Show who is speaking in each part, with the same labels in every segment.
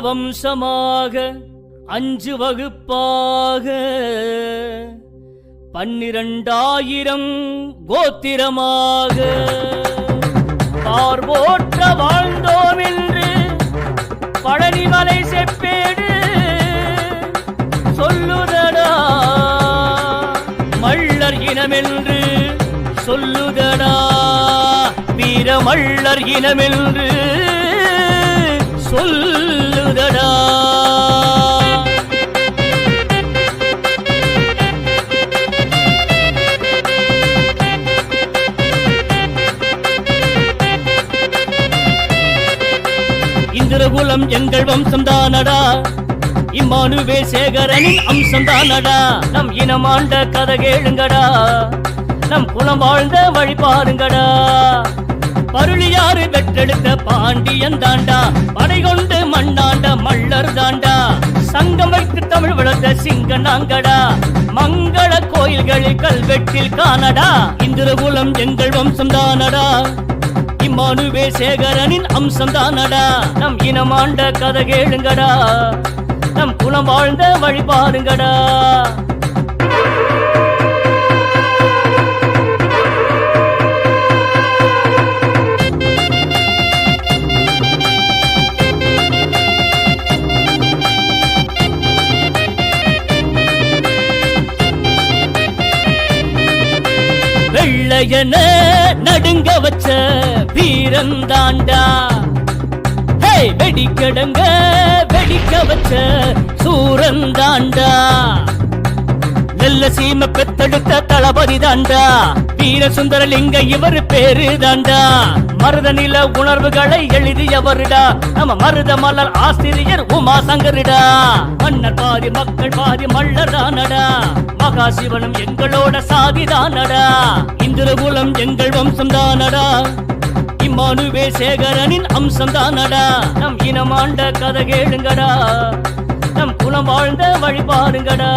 Speaker 1: வம்சமாக அஞ்சு வகுப்பாக. பன்னிரண்டாயிரம் கோத்திரமாக. பார்வோற்ற வாழ்ந்தோம் என்று பழனிமலை செப்பேடு. சொல்லுதடா மள்ளர் இனமென்று. சொல்லுதடா வீர மள்ளர் இனமென்று. இந்திரகுலம் எங்கள் வம்சம் தானடா இம்மானுவே சேகரனின் அம்சம் தானடா நம் இனமாண்ட கதை கேளுங்கடா. நம் குலம் வாழ்ந்த வழி பாருங்கடா. பருளியாறு பெற்றெடுத்த பாண்டியன் தாண்டா. படை கொண்டு மண்ணாண்ட மல்லர் தாண்டா. சங்கம் வைத்து தமிழ் வளர்த்த சிங்க நாங்கடா. மங்கள கோயில்களில் கல்வெட்டில் காணடா. இந்திரகுலம் எங்கள் வம்சம் தானடா மானுவே சேகரனின் அம்சம் தானடா நம் இனமாண்ட கதை கேளுங்கடா. நம் குலம் வாழ்ந்த வழி பாருங்கடா இளையன நடுங்க வச்ச வீரன் தாண்டா ஹே வெடிக்கடங்க வெடிக்க வச்ச சூரன் தாண்டா நெல்ல சீம பெத்தெடுத்த தளபதி தாண்டா. வீர சுந்தரலிங்க இவர் பேரு தாண்டா. மருத நில உணர்வுகளை எழுதியவருடா. நம்ம மருத மலர் ஆசிரியர் உமா சங்கரிடா. மன்னர் பாதி மக்கள் பாதி மல்லர் தானடா. மகாசிவனும் எங்களோட சாதிதானடா இந்திரகுலம் எங்கள் வம்சம் தானடா. இம்மானுவே சேகரனின் அம்சம் தானடா. நம் இனமாண்ட கதை கேளுங்கடா. நம் குலம் வாழ்ந்த வழி பாருங்கடா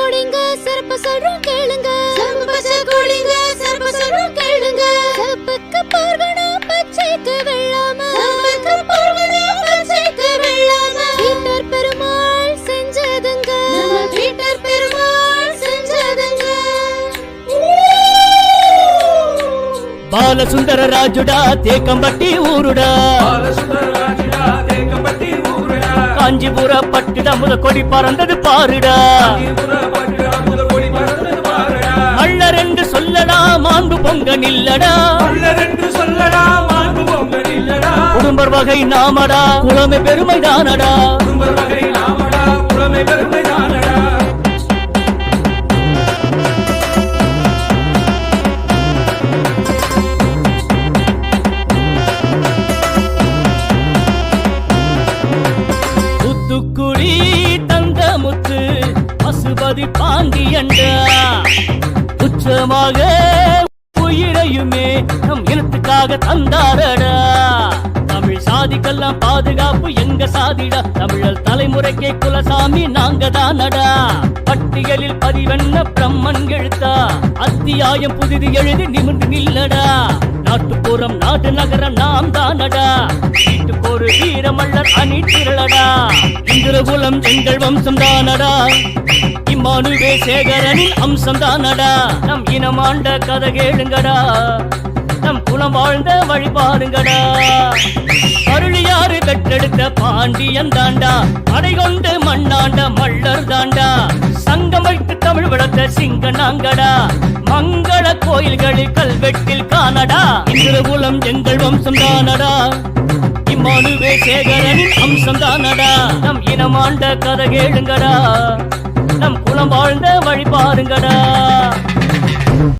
Speaker 2: கொடிங்க சிறப்பு சொல்றோம் கேளுங்க. பச்சை கொடிங்க சிறப்பு சொல்றோம் கேளுங்க. சிவப்புக்கு போர்க்கணும் பச்சைக்கு வெள்ளாம. சிவப்புக்கு போர்க்கணும் பச்சைக்கு வெள்ளாம. பீட்டர் பெருமாள் செஞ்சதுங்க. நம்ம பீட்டர் பெருமாள் செஞ்சதுங்க.
Speaker 1: பாலசுந்தர ராஜுடா தேக்கம்பட்டி ஊருடா.
Speaker 3: தேக்கம்பட்டி ஊருடா.
Speaker 1: காஞ்சிபுர பட்டு
Speaker 3: அமுத கொடி பறந்தது பாருடா.
Speaker 1: மள்ளர் என்று சொல்லடா மாண்பு பொங்க நில்லடா குடும்பர் வகை நாமடா குலமை பெருமை தானடா
Speaker 3: குடும்பர் வகை நாமடா, புலமை பெருமை
Speaker 1: காந்தி அண்டா. உச்சமாக உயிரையுமே நம் இனத்துக்காக தந்தாரடா. தமிழ் சாதிக்கெல்லாம் பாதுகாப்பு எங்க சாதிடா? தமிழர் தலைமுறைக்கே குலசாமி நாங்க தானடா பட்டியலில் பதிவென்ன பிரம்மன் எழுத்தா? அத்தியாயம் புதிது எழுதி நிமிர்ந்து நில்லடா. நாட்டுப்புறம் நாட்டு நகரம் நாம் தானடா வீட்டுக்கு ஒரு வீரமல்லர் அணி திரளடா இந்திரகுலம் எங்கள் வம்சம் தானடா மானுவே சேகரனின் அம்சம் தானடா நம் இனமாண்ட கதை கேளுங்கடா. நம் குலம் வாழ்ந்த வழிபாடுங்கடா அருளியாறு பெற்றெடுத்த பாண்டியன் தாண்டா. அடை கொண்டு மண்ணாண்ட மல்லர் தாண்டா. சங்கம் வைத்து தமிழ் வளர்த்த சிங்க நாங்கடா மங்கள கோயில்களில் கல்வெட்டில் காணடா. இந்திரகுலம் எங்கள் வம்சம் தானடா இம்மானுவே சேகரனின் அம்சம் தானடா நம் இனமாண்ட கதை கேளுங்கடா. நம் குலம் வாழ்ந்த வழி பாருங்கடா.